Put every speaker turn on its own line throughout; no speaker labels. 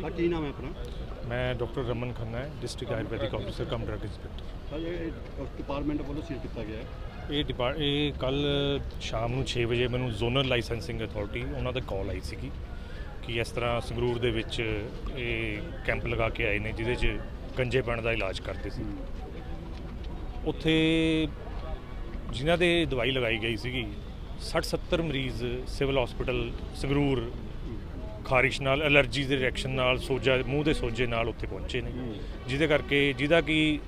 Sir ਕੀ ਨਾਮ ਹੈ ਆਪਣਾ?
ਮੈਂ ਡਾਕਟਰ ਰਮਨ ਖੰਨਾ ਹੈ district Ayurvedic officer cum drug inspector.
Sir ਇਹ ਡਿਪਾਰਟਮੈਂਟ ਵੱਲੋਂ ਸੀਲ ਕੀਤਾ ਗਿਆ ਹੈ।
ਇਹ ਡਿਪਾਰਟ ਇਹ ਕੱਲ ਸ਼ਾਮ ਨੂੰ 6 ਵਜੇ ਮੈਨੂੰ ਜ਼ੋਨਲ ਲਾਇਸੈਂਸਿੰਗ ਅਥਾਰਟੀ ਉਹਨਾਂ ਦਾ ਕਾਲ ਆਈ ਸੀਗੀ ਕਿ ਇਸ ਤਰ੍ਹਾਂ ਸੰਗਰੂਰ ਦੇ ਵਿੱਚ ਇਹ ਕੈਂਪ ਲਗਾ ਕੇ ਆਏ ਨੇ ਜਿਹਦੇ 'ਚ ਗੰਜੇਪਣ ਦਾ ਇਲਾਜ ਕਰਦੇ ਸੀ। ਉੱਥੇ ਜਿਨ੍ਹਾਂ ਦੇ ਦਵਾਈ ਲਗਾਈ ਗਈ ਸੀਗੀ 60 70 ਮਰੀਜ਼ ਸਿਵਲ ਹਸਪੀਟਲ ਸੰਗਰੂਰ ਖਾਰਿਸ਼ ਨਾਲ ਐਲਰਜੀ ਦੇ ਰਿਐਕਸ਼ਨ ਨਾਲ ਸੋਜਾ ਮੂੰਹ ਦੇ ਸੋਜੇ ਨਾਲ ਉੱਥੇ ਪਹੁੰਚੇ ਨੇ। ਜਿਹਦੇ ਕਰਕੇ ਜਿਹਦਾ ਕਿ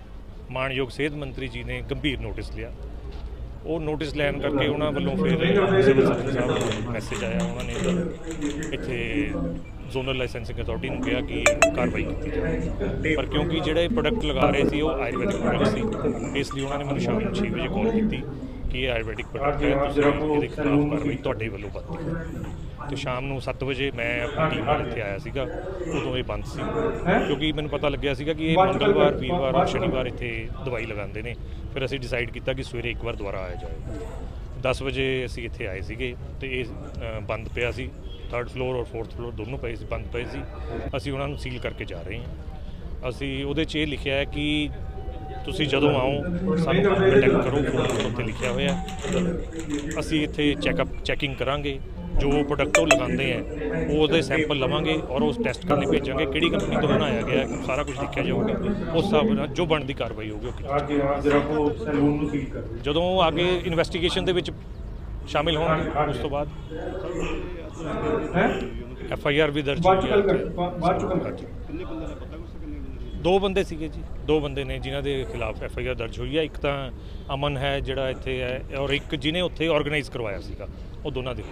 ਮਾਨਯੋਗ ਸਿਹਤ ਮੰਤਰੀ ਜੀ ਨੇ ਗੰਭੀਰ ਨੋਟਿਸ ਲਿਆ। ਉਹ ਨੋਟਿਸ ਲੈਣ ਕਰਕੇ ਉਹਨਾਂ ਵੱਲੋਂ ਫਿਰ ਸਿਵਲ ਸਰਜਨ ਸਾਹਿਬ ਨੂੰ ਮੈਸੇਜ ਆਇਆ। ਉਹਨਾਂ ਨੇ ਇੱਥੇ ਜ਼ੋਨਲ ਲਾਇਸੈਂਸਿੰਗ ਅਥਾਰਟੀ ਨੂੰ ਕਿਹਾ ਕਿ ਕਾਰਵਾਈ ਕੀਤੀ ਜਾਵੇ। ਪਰ ਕਿਉਂਕਿ ਜਿਹੜੇ ਪ੍ਰੋਡਕਟ ਲਗਾ ਰਹੇ ਸੀ ਉਹ ਆਯੁਰਵੈਦਿਕ ਪ੍ਰੋਡਕਟ ਸੀ। ਇਸ ਲਈ ਉਹਨਾਂ ਨੇ ਮੈਨੂੰ ਸ਼ਾਮ ਨੂੰ 6 ਵਜੇ ਕਾਲ ਕੀਤੀ। ਕਿ ਆਯੁਰਵੈਦਿਕ ਪ੍ਰੋਡਕਟ ਹੈ ਤੁਸੀਂ ਇਹਦੇ ਖਿਲਾਫ ਕਾਰਵਾਈ ਤੁਹਾਡੇ ਵੱਲੋਂ ਬਣਦੀ ਹੈ ਤੇ ਸ਼ਾਮ ਨੂੰ 7 ਵਜੇ ਮੈਂ ਆਪਣੀ ਟੀਮ ਨਾਲ ਇੱਥੇ ਆਇਆ ਸੀਗਾ ਉਦੋਂ ਇਹ ਬੰਦ ਸੀ। ਕਿਉਂਕਿ ਮੈਨੂੰ ਪਤਾ ਲੱਗਿਆ ਸੀਗਾ ਕਿ ਇਹ ਮੰਗਲਵਾਰ ਵੀਰਵਾਰ ਔਰ ਸ਼ਨੀਵਾਰ ਇੱਥੇ ਦਵਾਈ ਲਗਾਉਂਦੇ ਨੇ। ਫਿਰ ਅਸੀਂ ਡਿਸਾਈਡ ਕੀਤਾ ਕਿ ਸਵੇਰੇ ਇੱਕ ਵਾਰ ਦੁਬਾਰਾ ਆਇਆ ਜਾਏ। 10 ਵਜੇ ਅਸੀਂ ਇੱਥੇ ਆਏ ਸੀਗੇ ਤੇ ਇਹ ਬੰਦ ਪਿਆ ਸੀ। ਥਰਡ ਫਲੋਰ ਔਰ ਫੋਰਥ ਫਲੋਰ ਦੋਨੋਂ ਪਏ ਸੀ ਬੰਦ ਪਏ ਸੀ। ਅਸੀਂ ਉਹਨਾਂ ਨੂੰ ਸੀਲ ਕਰਕੇ ਜਾ ਰਹੇ ਹਾਂ। ਅਸੀਂ ਉਹਦੇ 'ਚ ਇਹ ਲਿਖਿਆ ਹੈ ਕਿ ਤੁਸੀਂ ਜਦੋਂ ਆਓ ਸਾਨੂੰ ਕੰਟੈਕਟ ਕਰੋ ਫੋਨ ਉੱਤੇ ਲਿਖਿਆ ਹੋਇਆ। ਅਸੀਂ ਇੱਥੇ ਚੈੱਕਅਪ ਚੈਕਿੰਗ ਕਰਾਂਗੇ ਜੋ ਪ੍ਰੋਡਕਟ ਉਹ ਲਗਾਉਂਦੇ ਆ ਉਹ ਉਹਦੇ ਸੈਂਪਲ ਲਵਾਂਗੇ ਔਰ ਉਸ ਟੈਸਟ ਕਰਨੇ ਭੇਜਾਂਗੇ ਕਿਹੜੀ ਕੰਪਨੀ ਤੋਂ ਬਣਾਇਆ ਗਿਆ ਸਾਰਾ ਕੁਝ ਲਿਖਿਆ ਜਾਊਗਾ ਉਸ ਹਿਸਾਬ ਨਾਲ ਜੋ ਬਣਦੀ ਕਾਰਵਾਈ ਹੋਊਗੀ ਉਹ
ਨੂੰ।
ਜਦੋਂ ਅੱਗੇ ਇਨਵੈਸਟੀਗੇਸ਼ਨ ਦੇ ਵਿੱਚ ਸ਼ਾਮਿਲ ਹੋਣਗੇ ਉਸ ਤੋਂ ਬਾਅਦ ਐਫ ਆਈ ਆਰ ਵੀ ਦਰਜ ਹੋਈ ਹੈ
ਬਾਅਦ ਚ।
ਕਿੰਨੇ ਬੰਦੇ ਦਾ ਪਤਾ ਨੇ
ਦੋ ਬੰਦੇ ਸੀਗੇ ਜੀ। ਦੋ ਬੰਦੇ ਨੇ ਜਿਨ੍ਹਾਂ ਦੇ ਖਿਲਾਫ ਐਫ ਆਈ ਆਰ ਦਰਜ ਹੋਈ ਹੈ ਇੱਕ ਤਾਂ ਅਮਨ ਹੈ ਜਿਹੜਾ ਇੱਥੇ ਹੈ ਔਰ ਇੱਕ ਜਿਹਨੇ ਉੱਥੇ ਆਰਗੇਨਾਈਜ਼ ਕਰਵਾਇਆ ਸੀਗਾ। ਉਹ ਦੋਨਾਂ ਦੇ